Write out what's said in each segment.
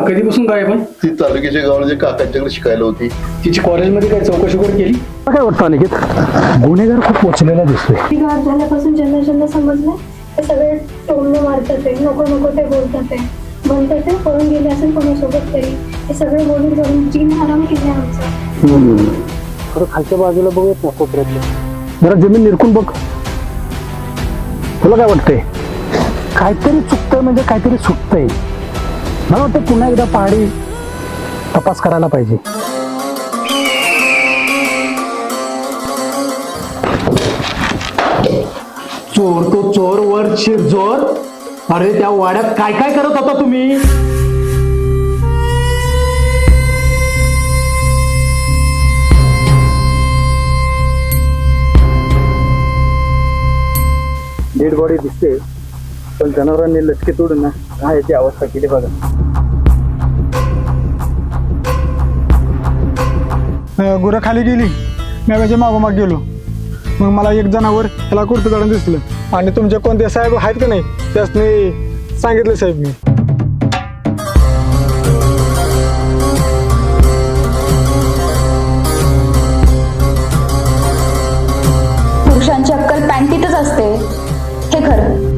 कधीपासून गायब आहे? ती तालुक्याच्या गावाला जे काकांच्याकडे शिकायला होती तिची कॉलेजमध्ये काय चौकशी वगैरे केली? काय वाटतं अनिकेत? गुन्हेगार खूप पोचलेला दिसतोय. ती घात झाल्यापासून ज्यांना ज्यांना समजलं ते सगळे टोमणे मारतात आहे नको नको ते बोलतात आहे म्हणतात ते पळून गेले असेल कोणासोबत तरी. हे सगळे बोलून बोलून जीन आराम केले आमचं. खरं खालच्या बाजूला बघूयात ना कोपऱ्यातलं. जरा जमीन निरकून बघ. तुला काय वाटतंय? काहीतरी चुकतंय म्हणजे काहीतरी सुटतंय. मला वाटतं पुन्हा एकदा पहाडी तपास करायला पाहिजे. चोर तो चोर वर जोर. अरे त्या वाड्यात काय काय करत होता तुम्ही? डेड बॉडी दिसते. पण जनावरांनी लटके तोडून ना काय याची अवस्था केली बघा. गुरं खाली गेली. मी त्याच्या मागोमाग गेलो. मग मला एक जनावर त्याला कुर्तं काढून दिसलं. आणि तुमचे कोणते साहेब आहेत का नाही त्यासने सांगितलं साहेब मी. पुरुषांची अक्कल पॅन्टीतच असते हे खरं.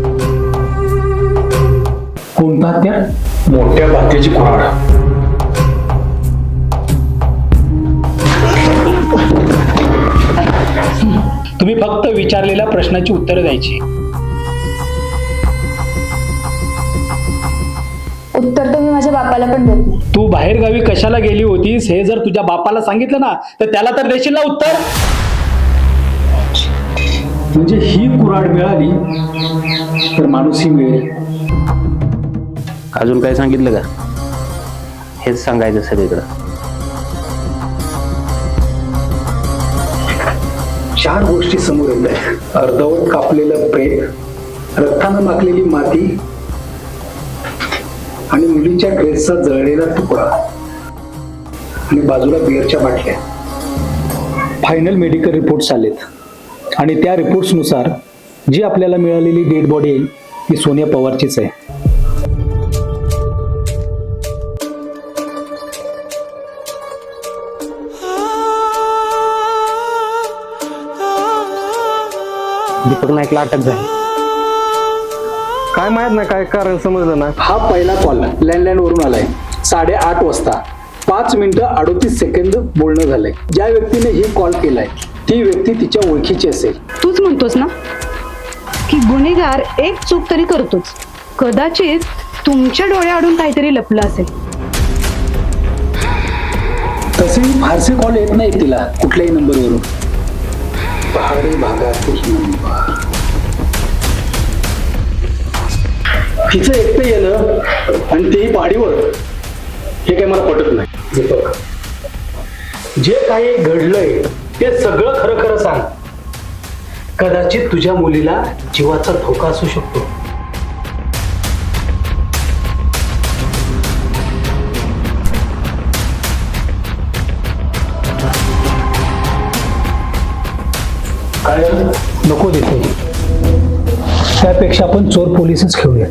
कोणता मोठ्या बात्याची कुराड तुम्ही फक्त विचारलेल्या प्रश्नाची उत्तरं द्यायची. उत्तर तर मी माझ्या बापाला पण देत नाही. तू बाहेर गावी कशाला गेली होतीस हे जर तुझ्या बापाला सांगितलं ना तर त्याला तर देशील ना उत्तर? म्हणजे ही कुराड मिळाली तर माणूसही मिळेल. अजून काय सांगितलं का? हेच सांगायचं सगळीकडं चार गोष्टी समोर येत आहेत. अर्धवट कापलेलं प्रेम रक्तानं माखलेली माती आणि मुलीच्या ड्रेसचा जळलेला तुकडा आणि बाजूला बिअरच्या बाटल्या. फायनल मेडिकल रिपोर्ट्स आलेत. आणि त्या रिपोर्ट्सनुसार जी आपल्याला मिळालेली डेड बॉडी आहे ती सोनिया पवारचीच आहे. दीपक नाईकला अटक झाली. काय माहीत नाही काय कारण समजलं ना. हा पहिला कॉल लँडलाईन वरून आलाय. साडेआठ वाजता. पाच मिनिटं अडोतीस सेकंद बोलणं झालंय. ज्या व्यक्तीने ही कॉल केलाय ती व्यक्ती तिच्या ओळखीची असेल. तूच म्हणतोस ना? की गुन्हेगार एक चूक तरी करतोच. कदाचित तुमच्या डोळ्याआडून काहीतरी लपलं असेल. तसे फारसे कॉल येत नाहीत तिला कुठल्याही नंबरवरून पहाडी भागातील नंबर. तिचं एकटं येणं आणि तेही पहाडीवर हे काही मला पटत नाही. जे काही घडलंय ते सगळं खरं खरं सांग. कदाचित तुझ्या मुलीला जीवाचा धोका असू शकतो. नको देते. त्यापेक्षा आपण चोर पोलीसच खेळूयात.